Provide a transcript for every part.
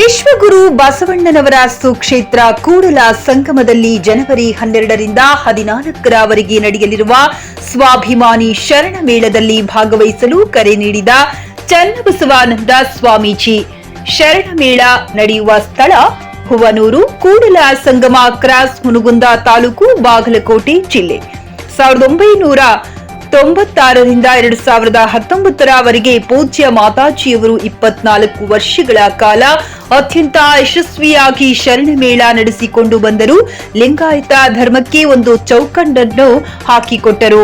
ವಿಶ್ವಗುರು ಬಸವಣ್ಣನವರ ಸುಕ್ಷೇತ್ರ ಕೂಡಲ ಸಂಗಮದಲ್ಲಿ ಜನವರಿ ಹನ್ನೆರಡರಿಂದ ಹದಿನಾಲ್ಕರವರೆಗೆ ನಡೆಯಲಿರುವ ಸ್ವಾಭಿಮಾನಿ ಶರಣ ಮೇಳದಲ್ಲಿ ಭಾಗವಹಿಸಲು ಕರೆ ನೀಡಿದ ಚನ್ನಬಸವಾನಂದ ಸ್ವಾಮೀಜಿ. ಶರಣ ಮೇಳ ನಡೆಯುವ ಸ್ಥಳ ಹುವನೂರು, ಕೂಡಲ ಸಂಗಮ, ಕ್ರಾಸ್ ಹುನಗುಂದ ತಾಲೂಕು, ಬಾಗಲಕೋಟೆ ಜಿಲ್ಲೆ. ಸಾವಿರದ ಒಂಬೈನೂರ ತೊಂಬತ್ತಾರರಿಂದ ಎರಡು ಸಾವಿರದ ಹತ್ತೊಂಬತ್ತರವರೆಗೆ ಪೂಜ್ಯ ಮಾತಾಜಿಯವರು ಇಪ್ಪತ್ನಾಲ್ಕು ವರ್ಷಗಳ ಕಾಲ ಅತ್ಯಂತ ಯಶಸ್ವಿಯಾಗಿ ಶರಣ ಮೇಳ ನಡೆಸಿಕೊಂಡು ಬಂದರು. ಲಿಂಗಾಯತ ಧರ್ಮಕ್ಕೆ ಒಂದು ಚೌಕಂಡನ್ನು ಹಾಕಿಕೊಟ್ಟರು.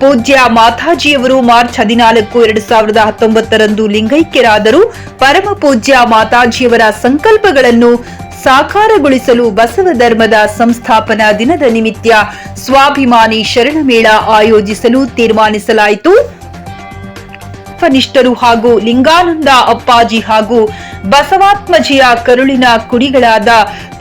ಪೂಜ್ಯ ಮಾತಾಜಿಯವರು ಮಾರ್ಚ್ ಹದಿನಾಲ್ಕು, ಎರಡು ಸಾವಿರದ ಹತ್ತೊಂಬತ್ತರಂದು ಲಿಂಗೈಕ್ಯರಾದರು. ಪರಮ ಪೂಜ್ಯ ಮಾತಾಜಿಯವರ ಸಂಕಲ್ಪಗಳನ್ನು ಸಾಕಾರಗೊಳಿಸಲು ಬಸವ ಧರ್ಮದ ಸಂಸ್ಥಾಪನಾ ದಿನದ ನಿಮಿತ್ತ ಸ್ವಾಭಿಮಾನಿ ಶರಣ ಮೇಳ ಆಯೋಜಿಸಲು ತೀರ್ಮಾನಿಸಲಾಯಿತು. ಕನಿಷ್ಠರು ಹಾಗೂ ಲಿಂಗಾನಂದ ಅಪ್ಪಾಜಿ ಹಾಗೂ ಬಸವಾತ್ಮಜಿಯ ಕರುಳಿನ ಕುಡಿಗಳಾದ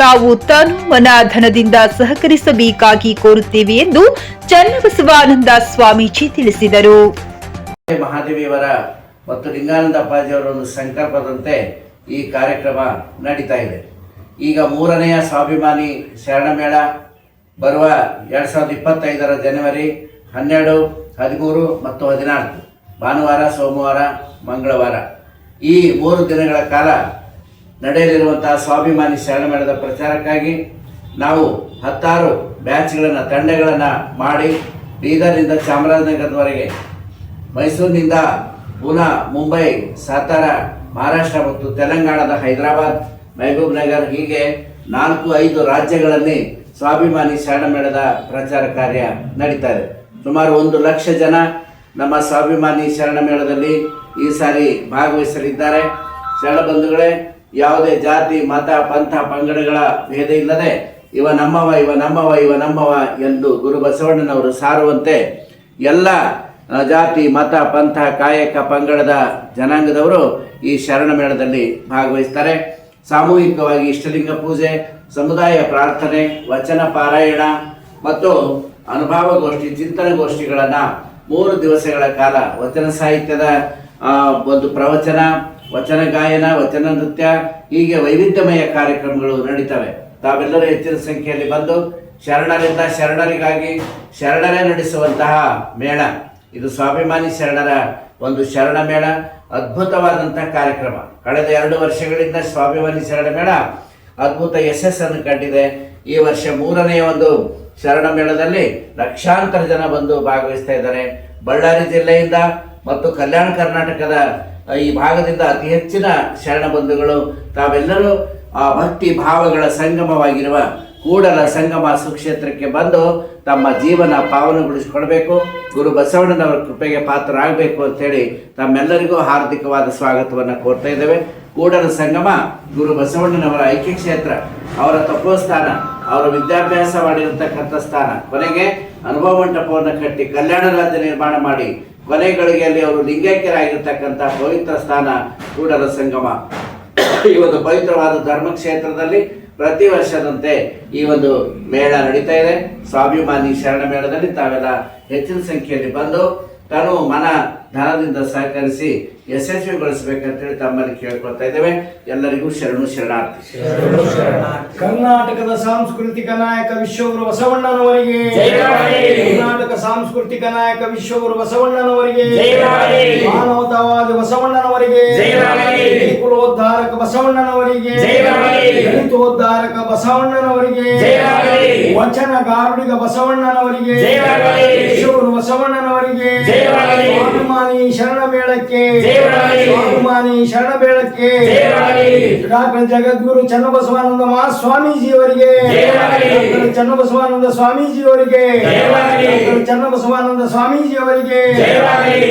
ತಾವು ತನು ಮನ ಧನದಿಂದ ಸಹಕರಿಸಬೇಕಾಗಿ ಕೋರುತ್ತೇವೆ ಎಂದು ಚನ್ನಬಸವಾನಂದ ಸ್ವಾಮೀಜಿ ತಿಳಿಸಿದರು. ಮಹಾದೇವಿಯವರ ಮತ್ತು ಲಿಂಗಾನಂದ ಅಪ್ಪಾಜಿಯವರ ಒಂದು ಸಂಕಲ್ಪದಂತೆ ಈ ಕಾರ್ಯಕ್ರಮ ನಡೀತಾ ಇದೆ. ಈಗ ಮೂರನೆಯ ಸ್ವಾಭಿಮಾನಿ ಶರಣಮೇಳ ಬರುವ ಎರಡು ಸಾವಿರದ ಇಪ್ಪತ್ತೈದರ ಜನವರಿ ಹನ್ನೆರಡು, ಹದಿಮೂರು ಮತ್ತು ಹದಿನಾಲ್ಕು. ಭಾನುವಾರ, ಸೋಮವಾರ, ಮಂಗಳವಾರ. ಈ ಮೂರು ದಿನಗಳ ಕಾಲ ನಡೆಯಲಿರುವಂತಹ ಸ್ವಾಭಿಮಾನಿ ಶರಣಮೇಳದ ಪ್ರಚಾರಕ್ಕಾಗಿ ನಾವು ಹತ್ತಾರು ಬ್ಯಾಚ್ಗಳನ್ನು, ತಂಡಗಳನ್ನು ಮಾಡಿ ಬೀದರ್ನಿಂದ ಚಾಮರಾಜನಗರದವರೆಗೆ, ಮೈಸೂರಿನಿಂದ ಪುನಾ ಮುಂಬೈ, ಸಾತಾರ, ಮಹಾರಾಷ್ಟ್ರ ಮತ್ತು ತೆಲಂಗಾಣದ ಹೈದರಾಬಾದ್ ಮಹಬೂಬ್ ನಗರ್ ಹೀಗೆ ನಾಲ್ಕು ಐದು ರಾಜ್ಯಗಳಲ್ಲಿ ಸ್ವಾಭಿಮಾನಿ ಶರಣ ಮೇಳದ ಪ್ರಚಾರ ಕಾರ್ಯ ನಡೀತಾ ಇದೆ. ಸುಮಾರು ಒಂದು ಲಕ್ಷ ಜನ ನಮ್ಮ ಸ್ವಾಭಿಮಾನಿ ಶರಣ ಮೇಳದಲ್ಲಿ ಈ ಸಾರಿ ಭಾಗವಹಿಸಲಿದ್ದಾರೆ. ಶರಣ ಬಂಧುಗಳೇ, ಯಾವುದೇ ಜಾತಿ, ಮತ, ಪಂಥ, ಪಂಗಡಗಳ ಭೇದ ಇಲ್ಲದೆ ಇವ ನಮ್ಮವ ಇವ ನಮ್ಮವ ಇವ ನಮ್ಮವ ಎಂದು ಗುರು ಬಸವಣ್ಣನವರು ಸಾರುವಂತೆ ಎಲ್ಲ ಜಾತಿ, ಮತ, ಪಂಥ, ಕಾಯಕ, ಪಂಗಡದ ಜನಾಂಗದವರು ಈ ಶರಣ ಮೇಳದಲ್ಲಿ ಭಾಗವಹಿಸ್ತಾರೆ. ಸಾಮೂಹಿಕವಾಗಿ ಇಷ್ಟಲಿಂಗ ಪೂಜೆ, ಸಮುದಾಯ ಪ್ರಾರ್ಥನೆ, ವಚನ ಪಾರಾಯಣ ಮತ್ತು ಅನುಭವಗೋಷ್ಠಿ, ಚಿಂತನಗೋಷ್ಠಿಗಳನ್ನು ಮೂರು ದಿವಸಗಳ ಕಾಲ ವಚನ ಸಾಹಿತ್ಯದ ಒಂದು ಪ್ರವಚನ, ವಚನ ಗಾಯನ, ವಚನ ನೃತ್ಯ, ಹೀಗೆ ವೈವಿಧ್ಯಮಯ ಕಾರ್ಯಕ್ರಮಗಳು ನಡೀತವೆ. ತಾವೆಲ್ಲರೂ ಹೆಚ್ಚಿನ ಸಂಖ್ಯೆಯಲ್ಲಿ ಬಂದು ಶರಣರಿಂದ ಶರಣರಿಗಾಗಿ ಶರಣರೇ ನಡೆಸುವಂತಹ ಮೇಳ. ಇದು ಸ್ವಾಭಿಮಾನಿ ಶರಣರ ಒಂದು ಶರಣ ಮೇಳ, ಅದ್ಭುತವಾದಂತಹ ಕಾರ್ಯಕ್ರಮ. ಕಳೆದ ಎರಡು ವರ್ಷಗಳಿಂದ ಸ್ವಾಭಿಮಾನಿ ಶರಣ ಮೇಳ, ಅದ್ಭುತ ಯಶಸ್ಸನ್ನು ಕಂಡಿದೆ. ಈ ವರ್ಷ ಮೂರನೆಯ ಒಂದು ಶರಣ ಮೇಳದಲ್ಲಿ ಲಕ್ಷಾಂತರ ಜನ ಬಂದು ಭಾಗವಹಿಸ್ತಾ ಇದ್ದಾರೆ. ಬಳ್ಳಾರಿ ಜಿಲ್ಲೆಯಿಂದ ಮತ್ತು ಕಲ್ಯಾಣ ಕರ್ನಾಟಕದ ಈ ಭಾಗದಿಂದ ಅತಿ ಹೆಚ್ಚಿನ ಶರಣ ಬಂಧುಗಳು ತಾವೆಲ್ಲರೂ ಆ ಭಕ್ತಿ ಭಾವಗಳ ಸಂಗಮವಾಗಿರುವ ಕೂಡಲ ಸಂಗಮ ಸುಕ್ಷೇತ್ರಕ್ಕೆ ಬಂದು ತಮ್ಮ ಜೀವನ ಪಾವನಗೊಳಿಸಿಕೊಳ್ಬೇಕು. ಗುರು ಬಸವಣ್ಣನವರ ಕೃಪೆಗೆ ಪಾತ್ರರಾಗಬೇಕು ಅಂತೇಳಿ ತಮ್ಮೆಲ್ಲರಿಗೂ ಹಾರ್ದಿಕವಾದ ಸ್ವಾಗತವನ್ನು ಕೋರ್ತಾ ಇದ್ದೇವೆ. ಕೂಡಲ ಸಂಗಮ ಗುರು ಬಸವಣ್ಣನವರ ಐಕ್ಯ ಕ್ಷೇತ್ರ ಅವರ ತಪೋಸ್ಥಾನ, ಅವರ ವಿದ್ಯಾಭ್ಯಾಸ ಮಾಡಿರತಕ್ಕಂಥ ಸ್ಥಾನ. ಕೊನೆಗೆ ಅನುಭವ ಮಂಟಪವನ್ನು ಕಟ್ಟಿ ಕಲ್ಯಾಣ ರಾಜ್ಯ ನಿರ್ಮಾಣ ಮಾಡಿ ಕೊನೆ ಗಳಿಗೆಯಲ್ಲಿ ಅವರು ಲಿಂಗೈಕ್ಯರಾಗಿರ್ತಕ್ಕಂಥ ಪವಿತ್ರ ಸ್ಥಾನ ಕೂಡಲ ಸಂಗಮ. ಈ ಒಂದು ಪವಿತ್ರವಾದ ಧರ್ಮಕ್ಷೇತ್ರದಲ್ಲಿ ಪ್ರತಿ ವರ್ಷದಂತೆ ಈ ಒಂದು ಮೇಳ ನಡೀತಾ ಇದೆ. ಸ್ವಾಭಿಮಾನಿ ಶರಣ ಮೇಳದಲ್ಲಿ ತಾವೆಲ್ಲ ಹೆಚ್ಚಿನ ಸಂಖ್ಯೆಯಲ್ಲಿ ಬಂದು ತಾನು ಮನ ಧನದಿಂದ ಸಹಕರಿಸಿ ಯಶಸ್ವಿಗೊಳಿಸಬೇಕಂತೇಳಿ ತಮ್ಮಲ್ಲಿ ಕೇಳ್ಕೊಳ್ತಾ ಇದ್ದೇವೆ. ಎಲ್ಲರಿಗೂ ಶರಣು ಶರಣಾರ್ಥಿ. ಕರ್ನಾಟಕದ ಸಾಂಸ್ಕೃತಿಕ ನಾಯಕ ವಿಶ್ವಗುರು ಬಸವಣ್ಣನವರಿಗೆ ಸಾಂಸ್ಕೃತಿಕ ನಾಯಕ ವಿಶ್ವಗುರು ಬಸವಣ್ಣನವರಿಗೆ. ಮಾನವತಾವಾದಿ ಬಸವಣ್ಣನವರಿಗೆ. ಕುಲೋದ್ಧಾರಕ ಬಸವಣ್ಣನವರಿಗೆ. ದಲಿತೋದ್ಧಾರಕ ಬಸವಣ್ಣನವರಿಗೆ ಜಯವಾಗಲಿ. ವಚನಗಾರುಡಿಗ ಬಸವಣ್ಣನವರಿಗೆ. ವಿಶ್ವಗುರು ಬಸವಣ್ಣನವರಿಗೆ. ಸ್ವಾಭಿಮಾನಿ ಶರಣ ಮೇಳಕ್ಕೆ. ಸ್ವಾಭಿಮಾನಿ ಶರಣ ಮೇಳಕ್ಕೆ. ಡಾಕ್ಟರ್ ಜಗದ್ಗುರು ಚನ್ನಬಸವಾನಂದ ಮಹಾಸ್ವಾಮೀಜಿ ಅವರಿಗೆ ಜಯವಾಗಲಿ. ಡಾಕ್ಟರ್ ಚನ್ನಬಸವಾನಂದ ಸ್ವಾಮೀಜಿ ಅವರಿಗೆ ಜಯವಾಗಲಿ. ಡಾಕ್ಟರ್ ಚನ್ನಬಸವಾನಂದ ಸ್ವಾಮೀಜಿ ಅವರಿಗೆ ಜಯವಾಗಲಿ